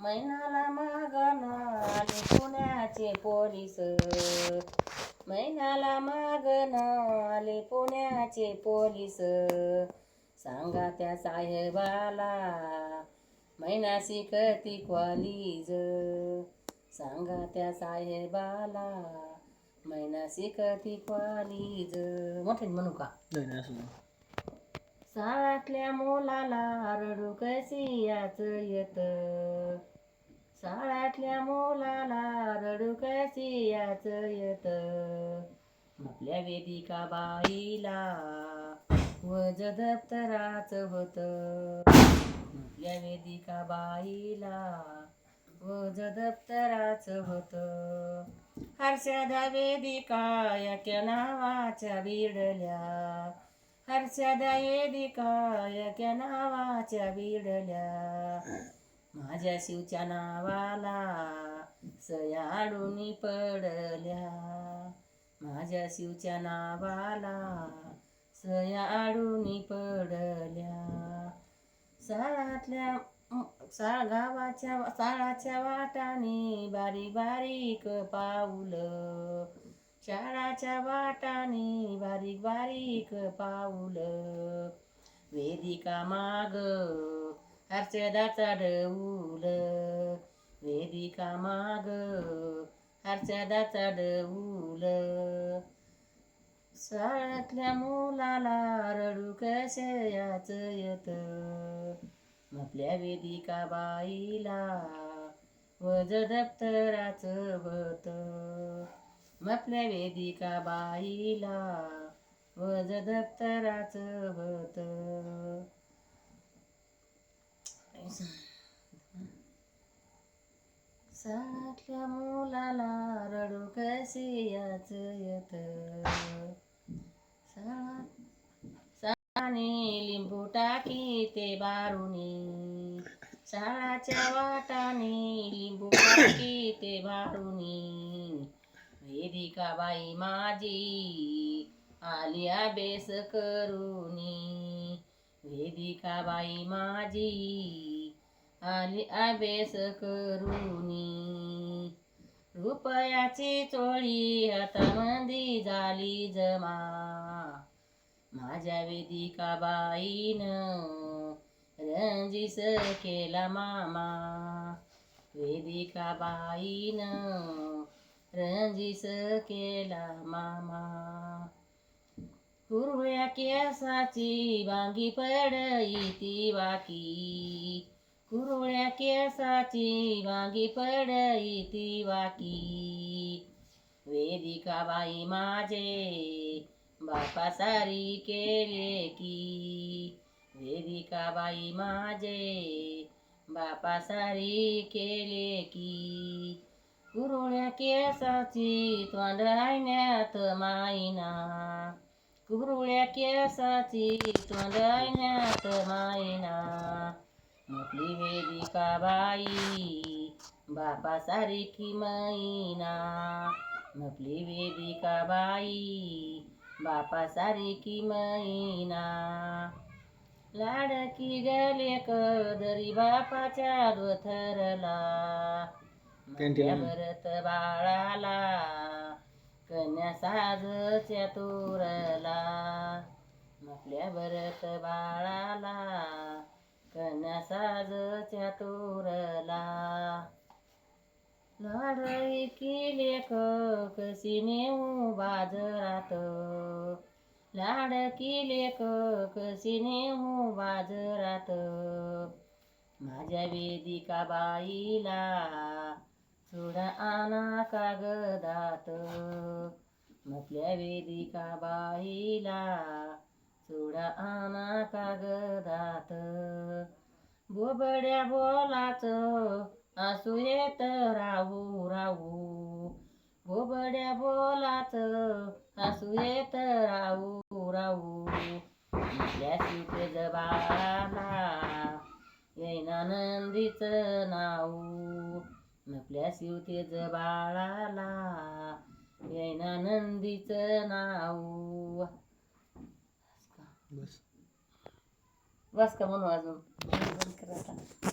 मैनाला मागण आले पुण्याचे पोलीस. मैनाला मागण आले पुण्याचे पोलीस. सांगा त्या साहेबाला मैना शिकती कॉलीज सांगा त्या साहेबाला मैना शिकती कॉलीज मोठे म्हणू का. शाळातल्या मुलाला रडू कशी याच येत? शाळातल्या मुलाला रडू कशी याच येत? आपल्या वेदिका बाईला वज दप्तराच होत. आपल्या वेदिका बाईला वज दप्तराच होत. हर्षदा वेदिका या नावाच्या बिडल्या. हर्षदा वेदिका या नावाच्या बिडल्या. माझ्या शिवच्या नावाला सयाडून पडल्या. माझ्या शिवच्या नावाला सयाडून पडल्या. साळातल्या सा गावाच्या साळाच्या वाटाने बारीक बारीक पाऊल. शाळाच्या वाटाने बारीक बारीक पाऊल. वेदिका माग हर्षदाचा डऊल वेदिका माग. हर्षदाचा डऊल शाळेतल्या मुलाला रडू कशयाच येत? आपल्या वेदिका बाईला वज दप्तराच होत आपल्या वेदिका बाईला वज दप्तराच बत साठल्या मुलाला रडू कसे याच येत? साने लिंबू टाकी ते बारुनी. साळाच्या वाटाने लिंबू टाकी ते बारुनी. वेदिका बाई माझी? आलिया बेस करुनी. वेदिका बाई माझी? आली अभ्यास करूनी. रुपयाची चोळी हातामंदी झाली जमा. माझ्या वेदिका बाईन रंजीस केला मामा. वेदिका बाईन रंजीस केला मामा. कुरळ्या केसाची बांगी पडई ती वाकी कुरळ्या केसाची वांगी पडई ती वाकी. वेदिका बाई माझे बापा सारी केले की. वेदिका बाई माझे बापा सारी केले की. कुरळ्या केसाची तोंडाण्यात मायना. कुरळ्या केसाची तोंडाण्यात मायना. आपली वेदिका बाई? बापा सारखी मैना. आपली वेदिका बाई? बापा सारखी मैना. लाडकी गले कदरी बापाच्या दोथरला. Canteen. भरत बाळाला कन्या साजच्या तोरला. आपल्या भरत बाळाला कन्या साजच्या तोरला. लढाई केले कशी नेऊ बाजरात. लाडकी लेखक कशी नेऊ बाजारात. माझ्या वेदिका बाईला चुडा आना कागदात. म्हटल्या वेदिका बाईला चुडा आना कागदात. बोबड्या बोलाच असू येत राहू राहू. बोबड्या बोलाच असू येत राहू राहू. आपल्या शिवते जबाला येईना नंदीचं नाव. नपल्या शिवते बाळाला येईना नंदीचं नाव. बस बस का म्हणू अजून बंद करा आता.